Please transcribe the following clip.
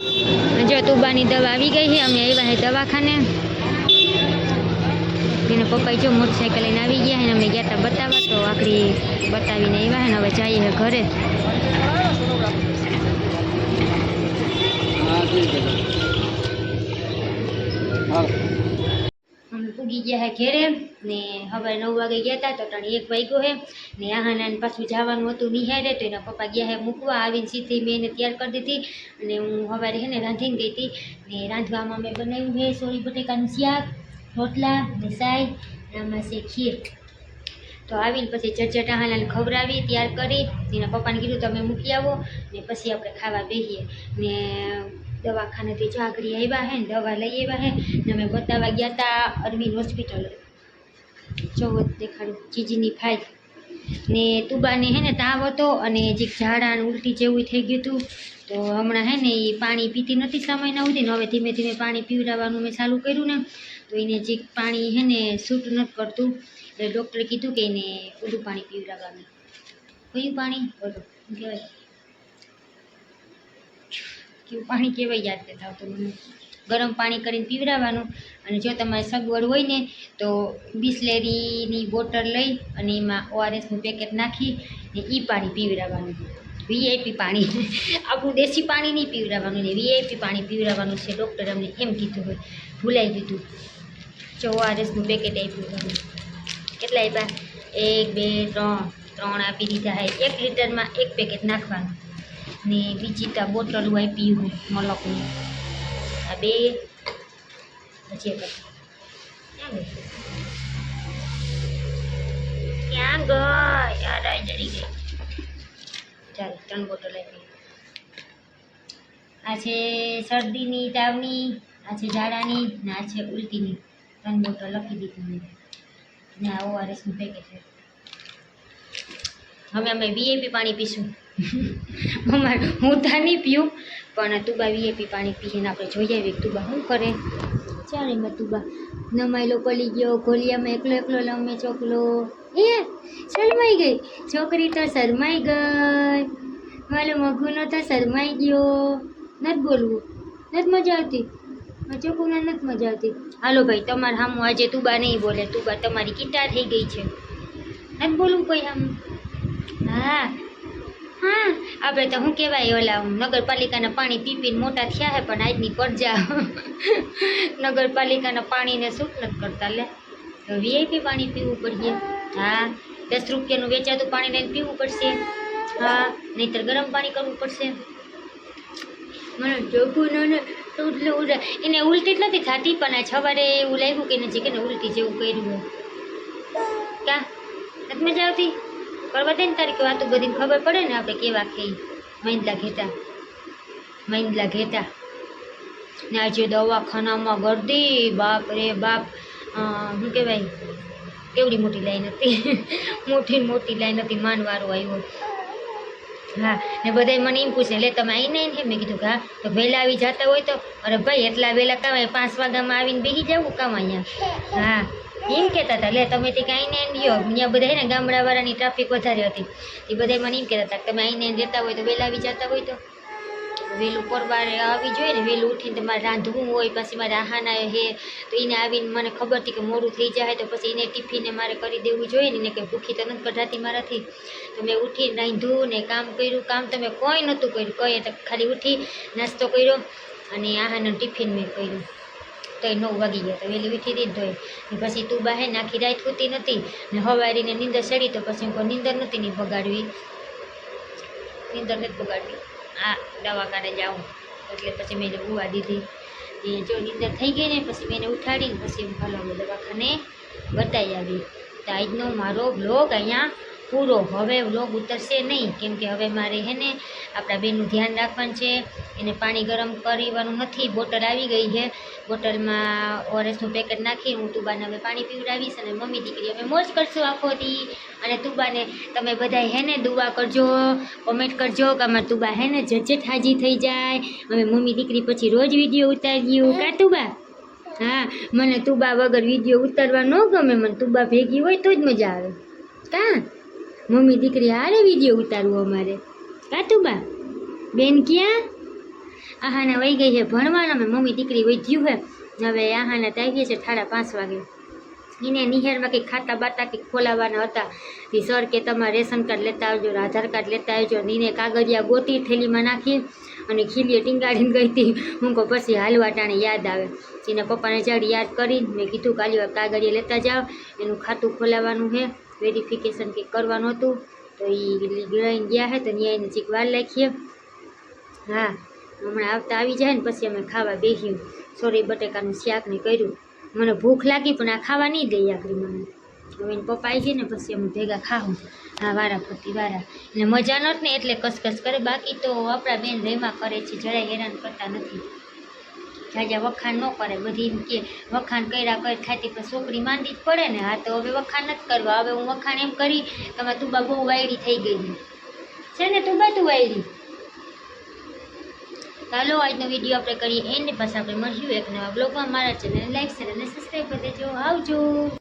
જો તુબાની દવા આવી ગઈ છે, અમે આવ્યા છે દવાખાને. એને પપ્પા જો મોટરસાઇકલ લઈને આવી ગયા અને અમે ગયા હતા બતાવવા, તો આખરી બતાવીને આવ્યા છે ને હવે જઈએ ઘરે. અમે પૂગી ગયા હે ઘેરે ને હવે નવ વાગે ગયા હતા તો ત્રણ એક વાગ્યો હે ને આહાને પાછું જવાનું હતું નિહારે તો એના પપ્પા ગયા હે મૂકવા આવીને સીધી મેં એને તૈયાર કરી દીધી અને હું સવારે હે ને રાંધીને ગઈ હતી ને રાંધવામાં મેં બનાવ્યું હે સોરી બટેકાનું શાક, રોટલા ને અને આમાં છે ખીર. તો આવીને પછી ચટચટ આહાને ખવડાવી, તૈયાર કરી. એના પપ્પાને કીધું તમે મૂકી આવો ને પછી આપણે ખાવા બેસીએ ને દવાખાનેથી જાગરી આવ્યા હે દવા લઈ આવ્યા હે ને અમે બતાવવા ગયા હતા અરવિંદ હોસ્પિટલ જોવો દેખાડું, જીજીની ફાઇલ ને તુબાને હે ને તાવ હતો અને જે ઝાડા ઉલટી જેવું થઈ ગયું હતું, તો હમણાં હે ને એ પાણી પીતી નથી સમયના સુધી ને હવે ધીમે ધીમે પાણી પીવડાવવાનું મેં ચાલુ કર્યું ને, તો એને જે પાણી હે ને સૂટ નથી કરતું એટલે ડૉક્ટરે કીધું કે એને ઊંડું પાણી પીવડાવવાનું. કયું પાણી? બોલો કહેવાય? કેવું પાણી કહેવાય યાદ નથી આવતું મને. ગરમ પાણી કરીને પીવડાવવાનું અને જો તમારે સગવડ હોય ને, તો બિસ્લેરીની બોટલ લઈ અને એમાં ઓઆરએસનું પેકેટ નાખી ને એ પાણી પીવડાવવાનું. વીઆઈપી પાણી. આપણું દેશી પાણી નહીં પીવડાવવાનું ને વીઆઈપી પાણી પીવડાવવાનું છે. ડૉક્ટરે અમને એમ કીધું હોય, ભૂલાઈ દીધું જો ઓઆરએસનું પેકેટ આપ્યું તમને કેટલા આપ્યા એક, બે, ત્રણ. ત્રણ આપી દીધા હોય એક લીટરમાં એક પેકેટ નાખવાનું. ને બીજી ત્યાં બોટલું આપી હું મલકની. આ બે. પછી ક્યાં ગઈ? આ જડી ગઈ. ચાલ, ત્રણ બોટલ આપી. આ છે શરદીની તાવની આ છે ઝાડાની, ને આ છે ઉલટીની. ત્રણ બોટલ લખી દીધી મેં. ને આ ઓઆરએસનું પેકેટ છે. હવે અમે વીએપી પાણી પીશું. અમારે હું તો નહીં પીવું પણ તુબા વીએપી પાણી પીને આપણે જોઈ આવીએ તુબા શું કરે. ચાલે એમાં તુબા. નમાયલો પડી ગયો, ઘોલિયામાં એકલો એકલો લમે ચોકલો. એ, શરમાઈ ગઈ. છોકરી તો શરમાઈ ગઈ. મારો મગુનો તો શરમાઈ ગયો. નથી બોલવું. નથી મજા આવતી. ચોકુના નથી મજા આવતી. હાલો ભાઈ, તમારે હામું આજે તુબા નહીં બોલે. તુબા તમારી કિટા થઈ ગઈ છે. નથી બોલવું કોઈ સામું હા હા. આપણે તો શું કહેવાય, ઓલા નગરપાલિકાના પાણી પી પીને મોટા થયા હે, પણ આજની પરજા નગરપાલિકાના પાણીને શું નથી કરતા, લે. તો વીઆઈપી પાણી પીવું પડશે. હા, દસ રૂપિયાનું વેચાતું પાણી લઈને પીવું પડશે. હા, નહીંતર ગરમ પાણી કરવું પડશે. મને જોખું ને એને ઉલટી જ નથી થતી, પણ આ સવારે એવું લાગ્યું કે નથી કે ને ઉલટી જેવું કર્યું ક્યાં? મજા આવતી? કરવા દે ને તારી કે વાતો બધી ખબર પડે ને આપણે કેવા ખાઈ મહિંદલા ઘેટા મહિંદલા ઘેટા. ને આજે દવાખાનામાં ગરદી, બાપ રે બાપ. શું કહેવાય? કેવડી મોટી લાઈન હતી. મોટી મોટી લાઈન હતી, માનવારો આવ્યો. હા, ને બધાય મને એમ પૂછે, લે, તમે આવીને ને? મેં કીધું કે હા. તો વહેલા આવી જતા હોય તો, અરે ભાઈ, એટલા વહેલા કામ પાંચ વાગ્યામાં આવીને બેસી જવું કામ અહીંયા? હા. એમ કહેતા હતા, લે, તમે તે કાંઈ ને ગયો અહીંયા બધા ને ગામડાવાળાની ટ્રાફિક વધારે હતી. એ બધા મને એમ કહેતા હતા તમે આવીને રહેતા હોય તો વહેલા આવી જતા હોય તો. વહેલું પરવારે આવી જોઈએ ને, વહેલું ઉઠીને તમારે રાંધવું હોય, પછી મારે આહાના હે, તો એને આવીને મને ખબર હતી કે મોડું થઈ જાય તો પછી એને ટિફિને મારે કરી દેવું જોઈએ ને એને કંઈ ભૂખી તો નથી કઢાતી મારાથી. તો મેં ઉઠીને રાંધ્યું ને કામ કર્યું, કામ તો મેં કોઈ નહોતું કર્યું. કંઈ તો ખાલી ઉઠી નાસ્તો કર્યો અને આહાનું ટિફિન મેં કર્યું. તો એ નવ વાગી ગયા. તો વહેલી ઉઠી હતી ને તોય પછી તું બહાર નાખી રાત હોતી નથી ને હવારીને નીંદર ચડી તો પછી હું કોઈ નીંદર નહોતી ની બગાડવી નીંદર નથી બગાડવી આ દવાખાને જાઉં. એટલે પછી મેં ઉવા દીધી. એ જો નીંદર થઈ ગઈ ને પછી મેં એને ઉઠાડીને પછી ભલો દવાખાને બતાવી આવી. તો આજનો મારો બ્લોગ અહીંયા પૂરો. હવે લોગ ઉતરશે નહીં. કેમ કે હવે મારે હે ને આપણા બેનનું ધ્યાન રાખવાનું છે. એને પાણી ગરમ કરવાનું નથી. બોટલ આવી ગઈ છે. બોટલમાં ઓરેસનું પેકેટ નાખી હું તુબાને હવે પાણી પીવડાવીશ અને મમ્મી દીકરી અમે મોજ કરશું આખો દી. અને તુબાને તમે બધા હે ને દુઆ કરજો, કોમેન્ટ કરજો કે અમારે તુબા હે ને હાજી થઈ જાય. અમે મમ્મી દીકરી પછી રોજ વીડિયો ઉતાર્યું કા તુબા? હા, મને તુબા વગર વીડિયો ઉતારવા ન ગમે. મને તુબા ભેગી હોય તો જ મજા આવે. કા? મમ્મી દીકરી હારે વીડિયો ઉતારવો અમારે. કાતુબા બેન ક્યાં? આહાને વહી ગઈ છે ભણવાના મેં મમ્મી દીકરી વધ્યું છે. હવે આહાને તાવીએ છે સાડા પાંચ વાગે. એને નિહેરમાં કંઈક ખાતા બાતા કંઈક ખોલાવવાના હતા. તે સર કે તમારે રેશન કાર્ડ લેતા આવજો, આધાર કાર્ડ લેતા આવજો નીને કાગળિયા ગોતી થેલીમાં નાખી અને ખીલીએ ટીંગાડીને ગઈ હતી. હું કહું, પછી હાલવા ટાણે યાદ આવે. એના પપ્પાને જાડી યાદ કરી, મેં કીધું, કાલી વાર કાગળિયા લેતા જાઓ, એનું ખાતું ખોલાવવાનું છે. વેરિફિકેશન કંઈક કરવાનું હતું, તો એ લઈને ગયા છે તો ત્યાં એને ચીક વાર લખીએ હા, હમણાં આવતા આવી જાય ને પછી અમે ખાવા બેસ્યું સોરી બટેકાનું શાક ને કર્યું. મને ભૂખ લાગી પણ આ ખાવા નહીં દઈ આખરી મને. હવે એને પપ્પા આવી ને પછી અમે ભેગા ખાવું હા, વારા ફરતી વારા. એટલે મજા નથી ને એટલે કસકસ કરે. બાકી તો આપણા બેન રેમાં કરે છે, જરાય હેરાન કરતા નથી. જાજા વખાણ ન કરે. બધી એમ કે વખાણ કર્યા કરે ખાતી, પણ છોકરી માંદી જ પડે ને. હા, તો હવે વખાણ નથી કરવા. હવે હું વખાણ એમ કરી કે મેં તું બહુ વાયડી થઈ ગઈ છે. ને તુબા તું વાયડી? ચાલો આજનો વીડિયો આપણે કરીએ એન્ડ પછી આપણે મળ્યું એક નવા બ્લોગમાં મારા ચેનલ લાઈક શેર અને સબસ્ક્રાઈબ કરી દેજો. આવજો.